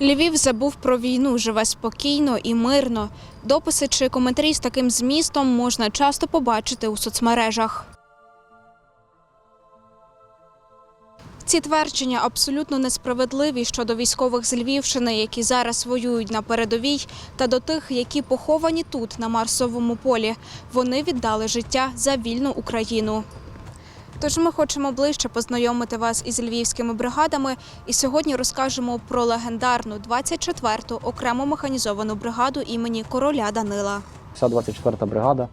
Львів забув про війну, живе спокійно і мирно. Дописи чи коментарі з таким змістом можна часто побачити у соцмережах. Ці твердження абсолютно несправедливі щодо військових з Львівщини, які зараз воюють на передовій, та до тих, які поховані тут, на Марсовому полі. Вони віддали життя за вільну Україну. Тож ми хочемо ближче познайомити вас із львівськими бригадами і сьогодні розкажемо про легендарну 24-ту окрему механізовану бригаду імені короля Данила. Вся 24-та бригада,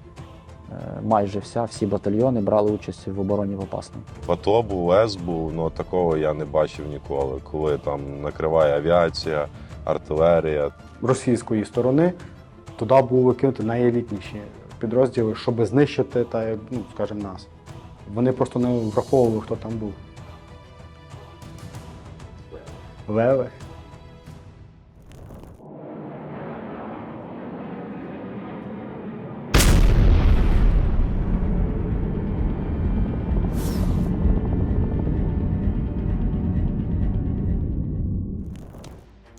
е, майже вся, всі батальйони брали участь в обороні Попасної. АТО був, ЕС був, ну такого я не бачив ніколи, коли там накриває авіація, артилерія. російської сторони туди були викинути найелітніші підрозділи, щоб знищити та ну, скажімо, нас. Вони просто не враховували, хто там був. Леви.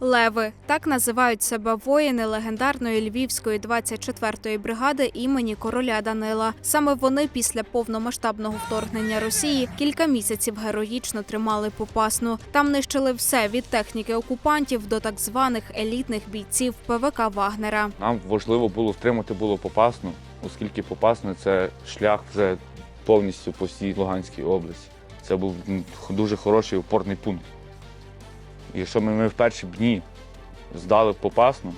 Леви так називають себе воїни легендарної львівської 24-ї бригади імені короля Данила. Саме вони після повномасштабного вторгнення Росії кілька місяців героїчно тримали попасну. Там нищили все від техніки окупантів до так званих елітних бійців ПВК Вагнера. Нам важливо було втримати було Попасну, оскільки Попасна це шлях вже повністю по всій Луганській області. Це був дуже хороший опорний пункт. І якщо ми, ми в перші дні здали Попасну,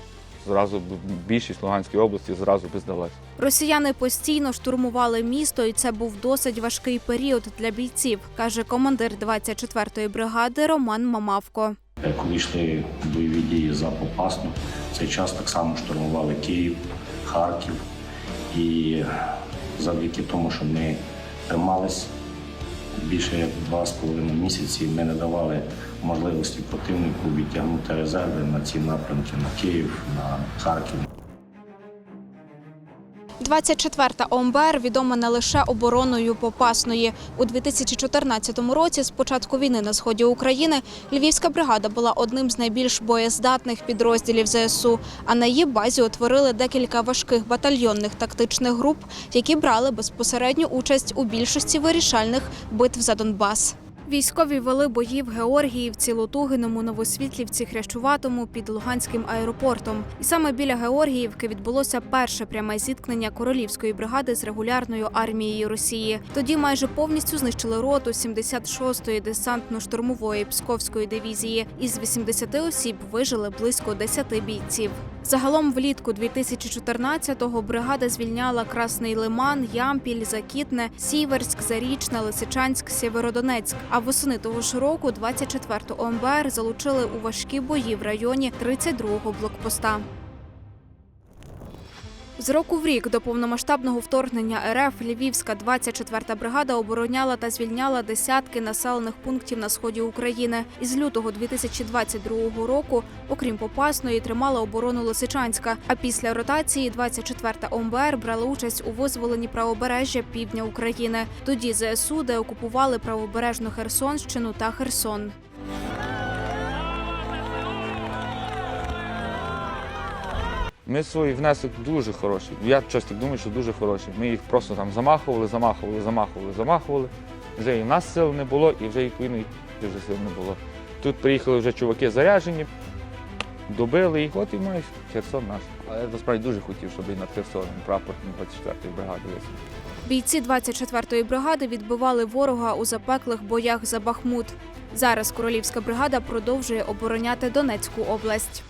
зразу б більшість Луганської області зразу би здалась. Росіяни постійно штурмували місто, і це був досить важкий період для бійців, каже командир 24-ї бригади Роман Мамавко. Коли йшли бойові дії за Попасну, в цей час так само штурмували Київ, Харків. І завдяки тому, що ми тримались більше як два з половиною місяці, ми не давали можливості противнику відтягнути резерви на ці напрямки на Київ, на Харків. 24-та ОМБР відома не лише обороною Попасної. У 2014 році, з початку війни на сході України, Львівська бригада була одним з найбільш боєздатних підрозділів ЗСУ. А на її базі утворили декілька важких батальйонних тактичних груп, які брали безпосередню участь у більшості вирішальних битв за Донбас. Військові вели бої в Георгіївці, Лотугиному, Новосвітлівці, Хрящуватому під Луганським аеропортом. І саме біля Георгіївки відбулося перше пряме зіткнення королівської бригади з регулярною армією Росії. Тоді майже повністю знищили роту 76-ї десантно-штурмової Псковської дивізії. Із 80 осіб вижили близько 10 бійців. Загалом влітку 2014-го бригада звільняла Красний Лиман, Ямпіль, Закітне, Сіверськ, Зарічне, Лисичанськ, Сєвєродонецьк. А восени того ж року 24-ту ОМБР залучили у важкі бої в районі 32-го блокпоста. З року в рік до повномасштабного вторгнення РФ Львівська 24-та бригада обороняла та звільняла десятки населених пунктів на сході України. Із лютого 2022 року, окрім Попасної, тримала оборону Лисичанська. А після ротації 24-та ОМБР брала участь у визволенні правобережжя півдня України. Тоді ЗСУ де окупували правобережну Херсонщину та Херсон. Ми свій внесок дуже хороший. Я щось так думаю, що дуже хороший. Ми їх просто там замахували, замахували, замахували, замахували. Вже і в нас сил не було, і вже відповідно і вже сил не було. Тут приїхали вже чуваки заряджені, добили їх, от і маєш Херсон наш. Але я насправді дуже хотів, щоб і над Херсоном прапор 24-ї бригади висів. Бійці 24-ї бригади відбивали ворога у запеклих боях за Бахмут. Зараз королівська бригада продовжує обороняти Донецьку область.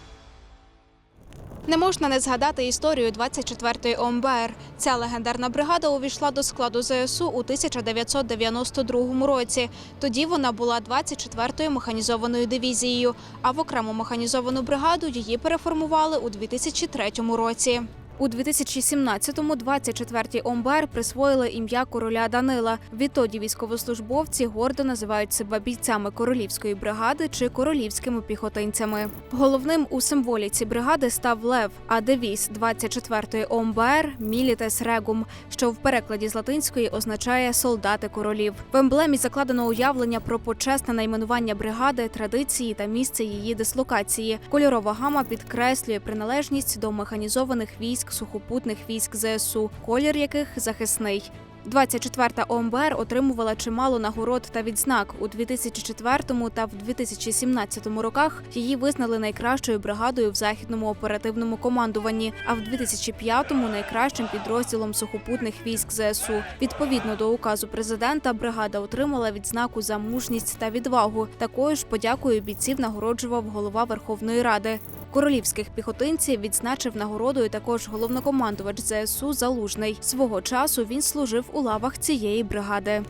Не можна не згадати історію 24-ї ОМБР. Ця легендарна бригада увійшла до складу ЗСУ у 1992 році. Тоді вона була 24-ю механізованою дивізією, а в окрему механізовану бригаду її переформували у 2003 році. У 2017-му 24-й ОМБР присвоїли ім'я короля Данила. Відтоді військовослужбовці гордо називають себе бійцями королівської бригади чи королівськими піхотинцями. Головним у символіці бригади став лев, а девіз 24-ї ОМБР Мілітес Регум, що в перекладі з латинської означає солдати королів. В емблемі закладено уявлення про почесне найменування бригади, традиції та місце її дислокації. Кольорова гама підкреслює приналежність до механізованих військ сухопутних військ ЗСУ, колір яких захисний. 24-та ОМБР отримувала чимало нагород та відзнак. У 2004 та в 2017 роках її визнали найкращою бригадою в західному оперативному командуванні, а в 2005-му – найкращим підрозділом сухопутних військ ЗСУ. Відповідно до указу президента, бригада отримала відзнаку за мужність та відвагу. Такою ж подякою бійців нагороджував голова Верховної Ради. Королівських піхотинців відзначив нагородою також головнокомандувач ЗСУ Залужний. Свого часу він служив у лавах цієї бригади.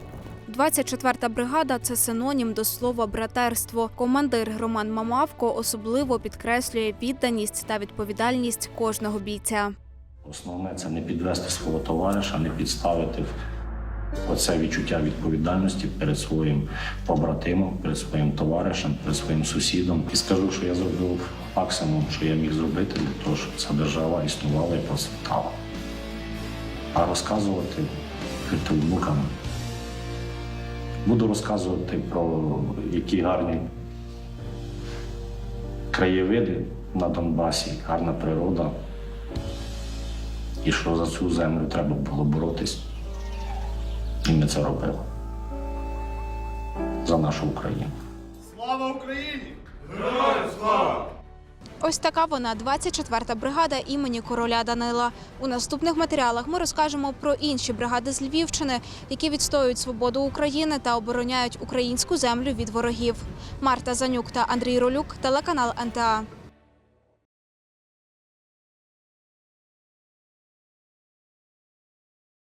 24-та бригада це синонім до слова братерство. Командир Роман Мамавко особливо підкреслює відданість та відповідальність кожного бійця. Основне це не підвести свого товариша, не підставити оце відчуття відповідальності перед своїм побратимом, перед своїм товаришем, перед своїм сусідом. І скажу, що я зробив максимум, що я міг зробити для того, щоб ця держава існувала і процвітала. А розказувати перед внуками. Буду розказувати про які гарні краєвиди на Донбасі, гарна природа і що за цю землю треба було боротись. І ми це робили. За нашу Україну. Слава Україні! Ось така вона 24-та бригада імені короля Данила. У наступних матеріалах ми розкажемо про інші бригади з Львівщини, які відстоюють свободу України та обороняють українську землю від ворогів. Марта Занюк та Андрій Ролюк, телеканал НТА.